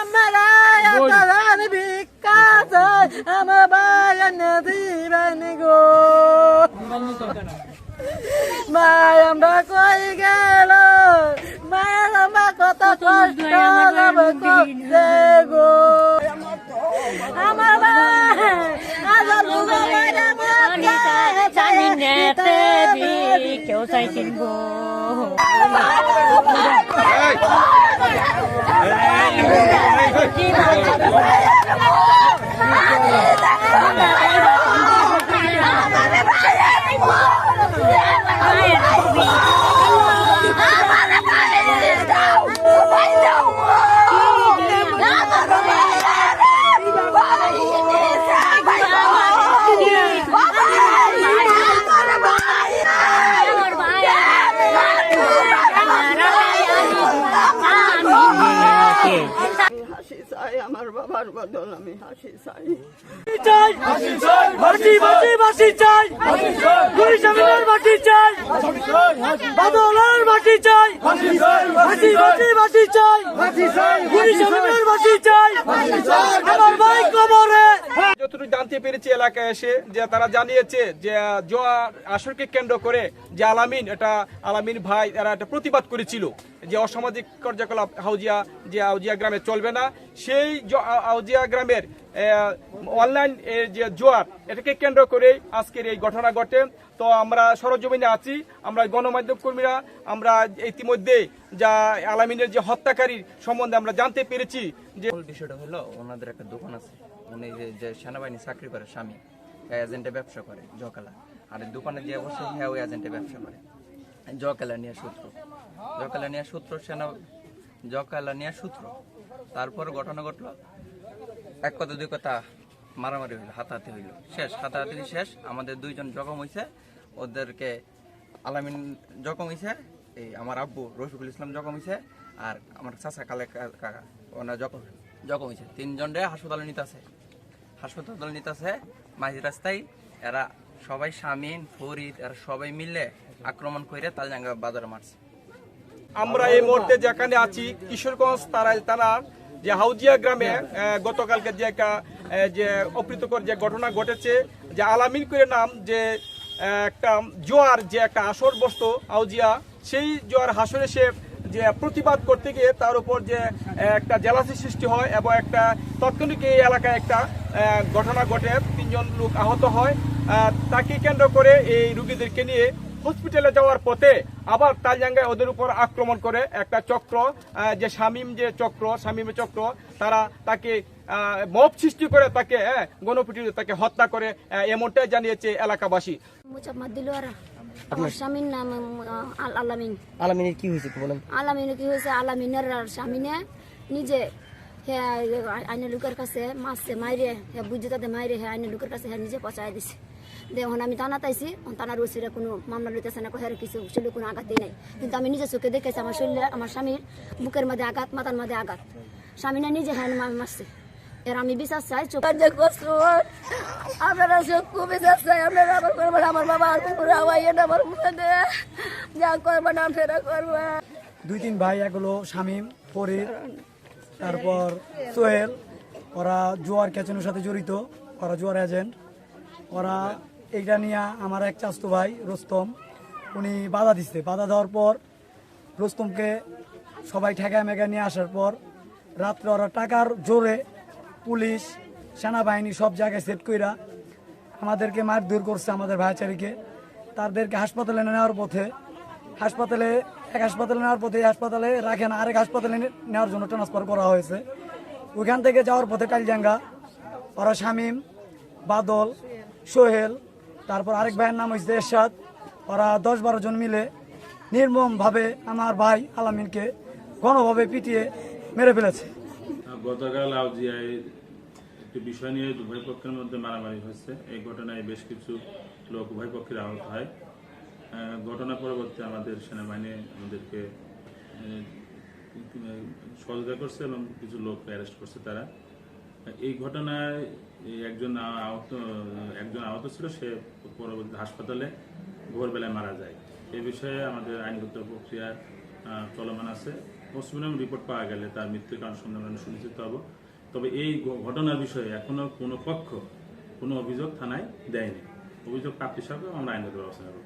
আমার আয়াতার ভিক্ষা চাই আমার বাগান দিবেন গো। মায় আমরা কই গেল? মায়ের আমরা কত কষ্ট গো। আমার আজ কেউ চাইছিল গো। আমার বাবার বদল আমি হাসি চাই। চাই বাসি বাসি হাসি চাই গুলি সামিনের বাসি চাই বাদলের বাসি চাই বাসি বাসি বাসি চাই গুলি সামিনের বাসি চাই আমার ভাই কবরে যতটুকু জানতে পেরেছি এলাকায় এসে, যে তারা জানিয়েছে যে জোয়ার আসরকে কেন্দ্র করে যে আলামিন, এটা আলামিন ভাই এরা একটা প্রতিবাদ করেছিল যে অসামাজিক কার্যকলাপ হাউজিয়া, যে হাউজিয়া গ্রামে চলবে না। সেই জ- আ- হাউজিয়া গ্রামের অনলাইন যে জোয়ার এটাকে কেন্দ্র করেই আজকের এই ঘটনা ঘটে। তো আমরা সরজমিনে আছি, আমরা গণমাধ্যম কর্মীরা, আমরা ইতিমধ্যে যা আলামিনের যে হত্যাকারীর সম্বন্ধে আমরা জানতে পেরেছি যে বিষয়টা হলো, ওনাদের একটা দোকান আছে। উনি যে- সেনাবাহিনী চাকরি করে স্বামী এজেন্টে ব্যবসা করে জকালা আর দোকানে যে অবশ্যই হ্যাঁ ওই এজেন্টে ব্যবসা করে। জকালা নিয়ে সূত্র। জকালা নিয়ে সূত্র, সেনা জকালা নিয়ে সূত্র। তারপর ঘটনা ঘটলো, এক কথা, দুই কথা, মারামারি হইল, হাতাহাতি হইল। শেষ, হাতাহাতি শেষ, আমাদের দুইজন জখম হয়েছে ওদেরকে আলামিন জখম হয়েছে এই আমার আব্বু রফিকুল ইসলাম জখম হয়েছে আর আমার চাচা কালে কাকা, ওনার জখম জখম হয়েছে তিনজন রে হাসপাতালে নিতে আছে। হাসপাতালে নিতে আছে মাঝ রাস্তায় এরা সবাই শামিন ফরিদ, এরা সবাই মিলে আক্রমণ করে তালজাঙ্গা বাজার মারছে। আমরা এই মুহূর্তে যেখানে আছি, কিশোরগঞ্জ তারাইল থানার যে হাউজিয়া গ্রামে গতকালকে যে একটা যে অপ্রীতকর যে ঘটনা ঘটেছে, যে আলামিন করে নাম যে একটা জোয়ার যে একটা আসর বসতো হাউজিয়া, সেই জোয়ার হাসরে সে যে প্রতিবাদ করতে গিয়ে তার উপর যে একটা জেলাসি সৃষ্টি হয় এবং একটা তাৎক্ষণিক এই এলাকায় একটা ঘটনা ঘটে, তিনজন লোক আহত হয়। তাকে কেন্দ্র করে এই রুগীদেরকে নিয়ে হসপিটালে যাওয়ার পথে আবার তালজাঙ্গায় ওদের উপর আক্রমণ করে একটা চক্র যে শামীম যে চক্র শামীমের চক্র, তারা তাকে মব সৃষ্টি করে তাকে গণপিটুনি তাকে হত্যা করে এমনটাই জানিয়েছে এলাকাবাসী। আমার স্বামীর নাম আহ, আলামিন। আলামিনের কি হয়েছে বলেন। আলামিনের কি হয়েছে? আলামিনের স্বামীনে নিজে আইনে লোকের কাছে মাইরে হে বুঝে তাতে মাইরে হে আইনে লোকের কাছে হে নিজে পচাই দিছে। দেখুন আমি তাইছি ওসিরে কোনো মামলা লইতেছে না কোহের কিছু শরীরে কোনো আঘাত নেই। কিন্তু আমি নিজে চোখে দেখেছি আমার শরীরে আমার স্বামীর বুকের মধ্যে আঘাত মাথার মধ্যে আঘাত। স্বামীরা নিজে হ্যাঁ মারছে। এর আমি বিশ্বাস চাই যে কষ্ট আপনারা চক্ষু বিশ্বাস চাই, আপনারা আমার করবেন, আমার বাবা আর পুরো আওয়াই আমার মুখে যা করবেন আপনারা করবেন দুই তিন ভাই এগুলো শামীম, ফরিদ, তারপর সোহেল। ওরা জোয়ার ক্যাচেনের সাথে জড়িত, ওরা জোয়ার এজেন্ট। ওরা এইটা নিয়ে আমার এক চাস্তু ভাই, রোস্তম, উনি বাধা দিচ্ছে বাধা দেওয়ার পর রোস্তমকে সবাই ঠেকা মেঘা নিয়ে আসার পর রাত্রে ওরা টাকার জোরে পুলিশ, সেনাবাহিনী সব জায়গায় সেট কইরা আমাদেরকে মারধর করছে আমাদের ভাইচারিকে। তাদেরকে হাসপাতালে নেওয়ার পথে, হাসপাতালে, এক হাসপাতালে নেওয়ার পথে হাসপাতালে রাখেন আরেক হাসপাতালে নেওয়ার জন্য ট্রান্সফার করা হয়েছে। ওইখান থেকে যাওয়ার পথে টাইলজাঙ্গা ওরা শামীম, বাদল, সোহেল, তারপর আরেক ভাইয়ের নাম হয়েছে এরশাদ। ওরা দশ বারো জন মিলে নির্মমভাবে আমার ভাই আলামিনকে গণভাবে পিটিয়ে মেরে ফেলেছে। গতকাল আউজিয়ায় একটি বিষয় নিয়ে উভয় পক্ষের মধ্যে মারামারি হয়েছে। এই ঘটনায় বেশ কিছু লোক উভয় পক্ষের আহত হয়। ঘটনা পরবর্তী আমাদের সেনাবাহিনী আমাদেরকে সহযোগিতা করছে এবং কিছু লোক অ্যারেস্ট করছে তারা। এই ঘটনায় একজন আহত একজন আহত ছিল, সে পরবর্তী হাসপাতালে ভোরবেলায় মারা যায়। এ বিষয়ে আমাদের আইনগত প্রক্রিয়া চলমান আছে। পোস্টমর্টম রিপোর্ট পাওয়া গেলে তার মৃত্যুর কারণ সন্ধান সুনিশ্চিত হব তবে এই ঘটনার বিষয়ে এখনও কোনো পক্ষ কোনো অভিযোগ থানায় দেয়নি। অভিযোগ প্রাপ্তি হিসাবে আমরা আইনগত ব্যবস্থা নেব।